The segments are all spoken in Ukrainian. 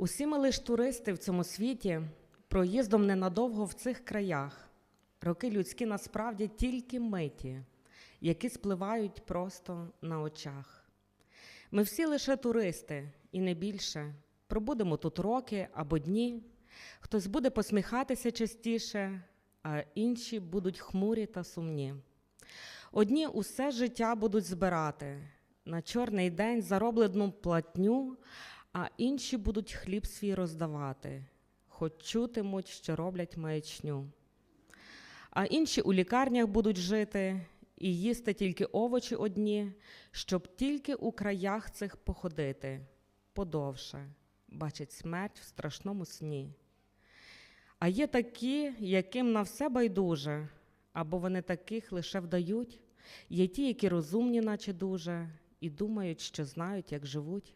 Усі ми лиш туристи в цьому світі, проїздом ненадовго в цих краях. Роки людські насправді тільки миті, які спливають просто на очах. Ми всі лише туристи, і не більше. Пробудемо тут роки або дні. Хтось буде посміхатися частіше, а інші будуть хмурі та сумні. Одні усе життя будуть збирати на чорний день зароблену платню, а інші будуть хліб свій роздавати, хоч чутимуть, що роблять маячню. А інші у лікарнях будуть жити і їсти тільки овочі одні, щоб тільки у краях цих походити подовше, бачить смерть в страшному сні. А є такі, яким на все байдуже, або вони таких лише вдають, є ті, які розумні, наче дуже, і думають, що знають, як живуть.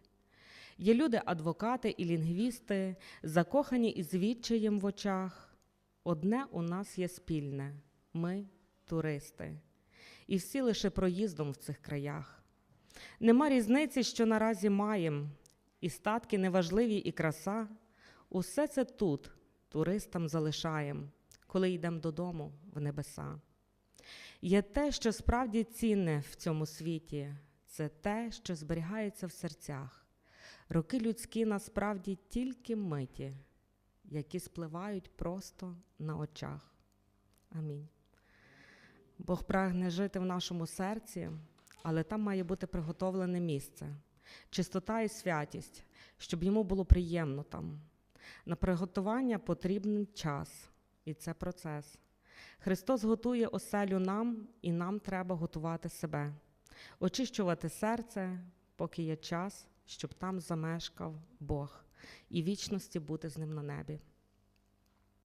Є люди, адвокати і лінгвісти, закохані із відчаєм в очах. Одне у нас є спільне ми туристи, і всі лише проїздом в цих краях. Нема різниці, що наразі маєм, і статки неважливі, і краса. Усе це тут туристам залишаєм, коли йдемо додому в небеса. Є те, що справді цінне в цьому світі, це те, що зберігається в серцях. Роки людські насправді тільки миті, які спливають просто на очах. Амінь. Бог прагне жити в нашому серці, але там має бути приготовлене місце, чистота і святість, щоб йому було приємно там. На приготування потрібен час, і це процес. Христос готує оселю нам, і нам треба готувати себе, очищувати серце, поки є час, щоб там замешкав Бог і вічності бути з ним на небі.